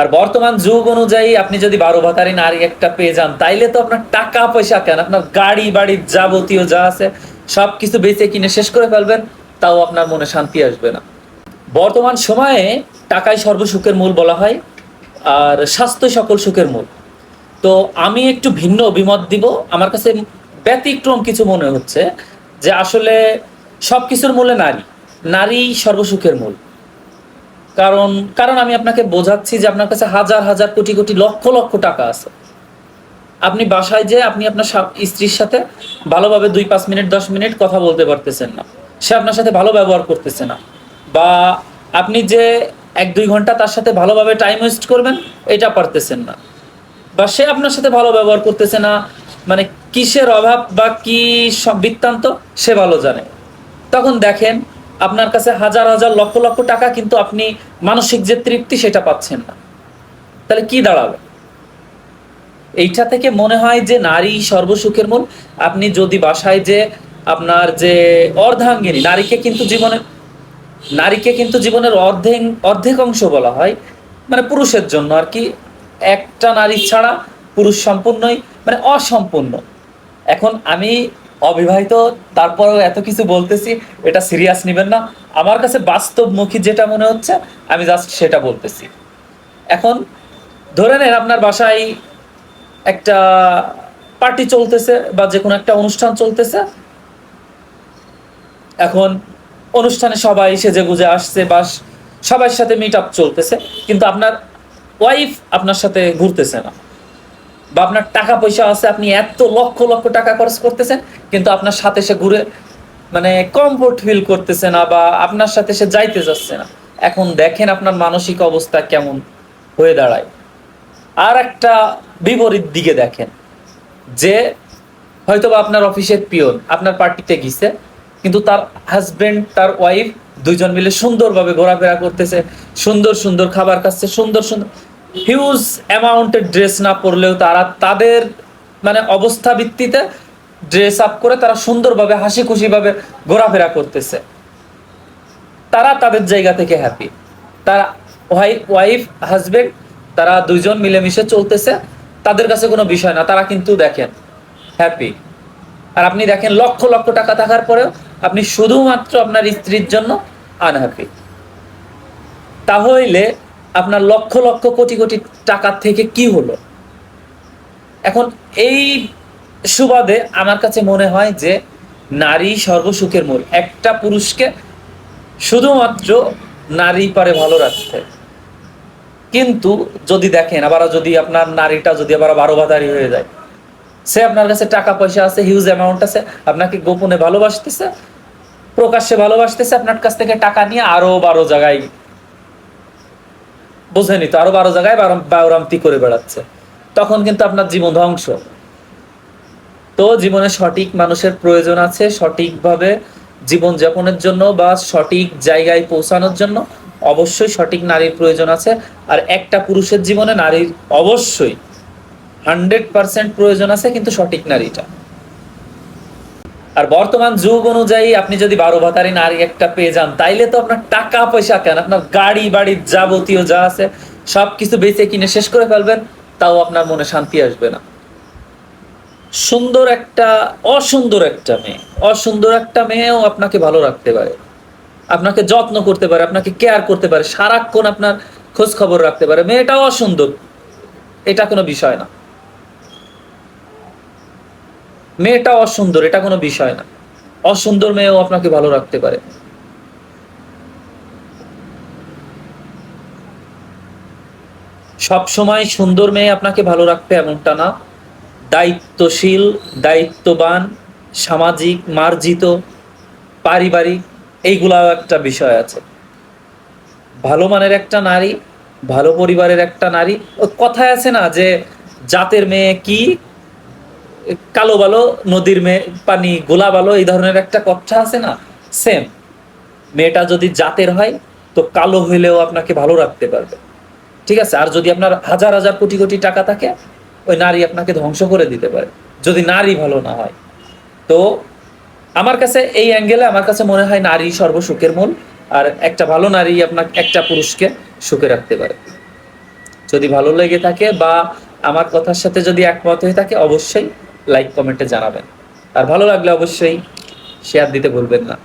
আর বর্তমান যুগ অনুযায়ী আপনি যদি বারো ভাতারি নারী একটা পেয়ে যান, তাইলে তো আপনার টাকা পয়সা কেন? আপনার গাড়ি বাড়ির যাবতীয় যা আছে সব কিছু বেঁচে কিনে শেষ করে ফেলবেন, তাও আপনার মনে শান্তি আসবে না। বর্তমান সময়ে টাকাই সর্বসুখের মূল বলা হয়, আর স্বাস্থ্য সকল সুখের মূল। তো আমি একটু ভিন্ন অভিমত দিব। আমার কাছে ব্যতিক্রম কিছু মনে হচ্ছে যে আসলে সব কিছুর মূলে নারী। নারী সর্বসুখের মূল। কারণ কারণ আমি আপনাকে বোঝাচ্ছি যে আপনার কাছে হাজার হাজার কোটি কোটি, লক্ষ লক্ষ টাকা আছে। আপনি বাসায় যে আপনি আপনার স্ত্রীর সাথে ভালোভাবে দুই, পাঁচ মিনিট, দশ মিনিট কথা বলতে পারতেছেন না। সে আপনার সাথে ভালো ব্যবহার করতেছে না। বা আপনি যে এক, দুই ঘণ্টা তার সাথে ভালোভাবে টাইম ওয়েস্ট করবেন, এটা পারতেছেন না। বা সে আপনার সাথে ভালো ব্যবহার করতেছে না মানে কিসের অভাব বা কি সব বৃত্তান্ত, সে ভালো জানে। তখন দেখেন আপনার কাছে হাজার হাজার লক্ষ লক্ষ টাকা, কিন্তু আপনি মানসিক যে তৃপ্তি সেটা পাচ্ছেন না। তাহলে কি দাঁড়াবে? এইটা থেকে মনে হয় যে নারী সর্বসুখের মূল। আপনি যদি বাসায় যে আপনার যে অর্ধাঙ্গিনী, নারীকে কিন্তু জীবনের নারীকে কিন্তু জীবনের অর্ধেক অর্ধেক অংশ বলা হয় মানে পুরুষের জন্য আর কি। একটা নারী ছাড়া পুরুষ সম্পূর্ণই মানে অসম্পূর্ণ। এখন আমি অবিবাহিত, তারপরেও এত কিছু বলতেছি, এটা সিরিয়াস নেবেন না। আমার কাছে বাস্তবমুখী যেটা মনে হচ্ছে, আমি জাস্ট সেটা বলতেছি। এখন ধরে নেন আপনার বাসায় একটা পার্টি চলতেছে বা যে কোনো একটা অনুষ্ঠান চলতেছে। এখন অনুষ্ঠানে সবাই সেজে গুজে আসছে বা সবার সাথে মিট আপ চলতেছে, কিন্তু আপনার ওয়াইফ আপনার সাথে ঘুরতেছে না। বা আপনার টাকা পয়সা আছে, আপনি এত লক্ষ লক্ষ টাকা খরচ করতেছেন, কিন্তু আপনার সাথে সে ঘুরে মানে কমফোর্ট ফিল করতেছে না বা আপনার সাথে সে যাইতে যাচ্ছে না। এখন দেখেন আপনার মানসিক অবস্থা কেমন হয়ে দাঁড়ায়। আর একটা বিপরীত দিকে দেখেন, যে হয়তো বা আপনার অফিসের পিয়ন, আপনার পার্টিতে গিয়েছে কিন্তু তার হাজবেন্ড তার ওয়াইফ দুইজন মিলে সুন্দরভাবে ঘোরাফেরা করতেছে, সুন্দর সুন্দর খাবার খাচ্ছে, সুন্দর সুন্দর হিউজ অ্যামাউন্টের ড্রেস না পরলেও তারা তাদের মানে অবস্থা ভিত্তিতে ড্রেস আপ করে তারা সুন্দরভাবে হাসি খুশিভাবে ঘোরাফেরা করতেছে। তারা তাদের জায়গা থেকে হ্যাপি তারা ওয়াইফ হাজবেন্ড তারা দুইজন মিলেমিশে চলতেছে। তাদের কাছে কোনো বিষয় না, তারা কিন্তু দেখেন হ্যাপি আর আপনি দেখেন লক্ষ লক্ষ টাকা থাকার পরেও আপনি শুধুমাত্র আপনার স্ত্রীর জন্য আনহ্যাপি তাহলে আপনার লক্ষ লক্ষ কোটি কোটি টাকা থেকে কি হলো? এখন এই সুবাদে আমার কাছে মনে হয় যে নারী সর্বসুখের মূল। একটা পুরুষকে শুধুমাত্র নারী পারে ভালো রাখতে। কিন্তু যদি দেখেন, আবার যদি আপনার নারীটা যদি আবার বারো বাতারি হয়ে যায়, সে আপনার কাছে টাকা পয়সা আছে হিউজ অ্যামাউন্ট আছে, আপনাকে গোপনে ভালোবাসতেছে, প্রকাশ্যে ভালোবাসতেছে, আপনার কাছ থেকে টাকা নিয়ে আরও বারো জায়গায় বোঝেনি তো, আরও বারো জায়গায় বায়োরামতি করে বেড়াচ্ছে। তখন কিন্তু আপনার জীবন ধ্বংস। তো জীবনে সঠিক মানুষের প্রয়োজন আছে সঠিকভাবে জীবন যাপনের জন্য বা সঠিক জায়গায় পৌঁছানোর জন্য। অবশ্যই সঠিক নারীর প্রয়োজন আছে। আর একটা পুরুষের জীবনে নারীর অবশ্যই হান্ড্রেড পার্সেন্ট প্রয়োজন আছে কিন্তু সঠিক নারীটা। আর বর্তমান যুগ অনুযায়ী আপনি যদি বারো ভাতারি নারী একটা পেয়ে যান, তাইলে তো আপনার টাকা পয়সা কেন? আপনার গাড়ি বাড়ির যাবতীয় যা আছে সব কিছু বেঁচে কিনে শেষ করে ফেলবেন, তাও আপনার মনে শান্তি আসবে না। সুন্দর একটা, অসুন্দর একটা মেয়ে। অসুন্দর একটা মেয়েও আপনাকে ভালো রাখতে পারে। আপনাকে যত্ন করতে পারে, আপনাকে কেয়ার করতে পারে, সারাক্ষণ আপনার খোঁজ খবর রাখতে পারে। মেয়েটাও অসুন্দর, এটা কোনো বিষয় না। মেয়েটা অসুন্দর, এটা কোনো বিষয় না। অসুন্দর মেয়েও আপনাকে ভালো রাখতে পারে। সব সময় সুন্দর মেয়ে আপনাকে ভালো রাখতে এমনটা না। দায়িত্বশীল, দায়িত্ববান, সামাজিক, মার্জিত, পারিবারিক, এইগুলাও একটা বিষয় আছে। ভালো মানের একটা নারী, ভালো পরিবারের একটা নারী কথায় আছে না যে জাতের মেয়ে কি কালো বালো, নদীর মেয়ে পানি, গোলা বালো, এই ধরনের একটা কথা আছে না? সেম মেয়েটা যদি জাতের হয়, তো কালো হইলেও আপনাকে ভালো রাখতে পারবে। ঠিক আছে? আর যদি আপনার হাজার হাজার কোটি কোটি টাকা থাকে, ওই নারী আপনাকে ধ্বংস করে দিতে পারে। যদি নারী ভালো না হয়। তো আমার কাছে এই অ্যাঙ্গেলে আমার কাছে মনে হয় নারী সর্বসুখের মূল, আর একটা ভালো নারী আপনার একটা পুরুষকে সুখে রাখতে পারে। যদি ভালো লেগে থাকে বা আমার কথার সাথে যদি একমত হয়ে থাকে, অবশ্যই লাইক কমেন্টে জানাবেন। আর ভালো লাগলে অবশ্যই শেয়ার দিতে ভুলবেন না।